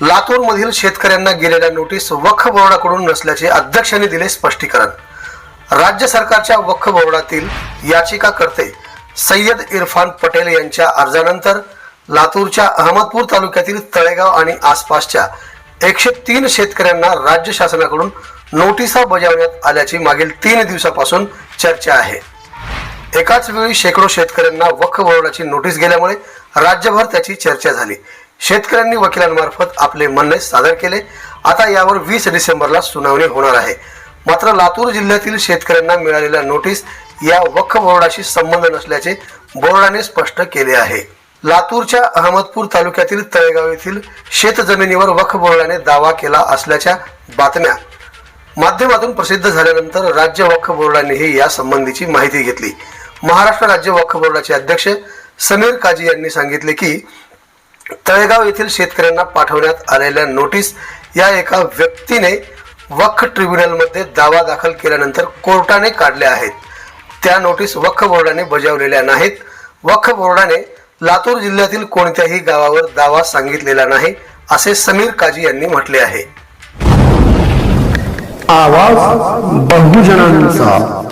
लातूरमधील शेतकऱ्यांना गेलेल्या नोटीस वक्फ बोर्डाकडून नसल्याचे अध्यक्षांनी दिले स्पष्टीकरण. राज्य सरकारच्या वक्फ बोर्डातील याचिकाकर्ते सय्यद इरफान पटेल यांच्या अर्जानंतर लातूरच्या अहमदपूर तालुक्यातील तळेगाव आणि आसपासच्या एकशे तीन शेतकऱ्यांना राज्य शासनाकडून नोटिसा बजावण्यात आल्याची मागील तीन दिवसापासून चर्चा आहे. एकाच वेळी शेकडो शेतकऱ्यांना वक्फ बोर्डाची नोटीस गेल्यामुळे राज्यभर त्याची चर्चा झाली. शेतकऱ्यांनी वकिलांमार्फत आपले म्हणणे सादर केले. आता यावर वीस डिसेंबरला सुनावणी होणार आहे. मात्र लातूर जिल्ह्यातील शेतकऱ्यांना मिळालेल्या नोटीस या वक्फ बोर्डाशी संबंध नसल्याचे बोर्डाने स्पष्ट केले आहे. लातूरच्या अहमदपूर तालुक्यातील तळेगाव येथील शेतजमिनीवर वक्फ बोर्डाने दावा केला असल्याच्या बातम्या माध्यमातून प्रसिद्ध झाल्यानंतर राज्य वक्फ बोर्डानेही या संबंधीची माहिती घेतली. महाराष्ट्र राज्य वक्फ बोर्डाचे अध्यक्ष समीर काजी यांनी सांगितले की तळेगाव येथील शेतकऱ्यांना पाठवण्यात आलेल्या नोटीस या एका व्यक्तीने वक्फ ट्रिब्युनलमध्ये दावा दाखल केल्यानंतर कोर्टाने काढल्या आहेत. त्या नोटीस वक्फ बोर्डाने बजावलेल्या नाहीत. वक्फ बोर्डाने लातूर जिल्ह्यातील कोणत्याही गावावर दावा सांगितलेला नाही असे समीर काजी यांनी म्हटले आहे. आवाज बहुजनांचा.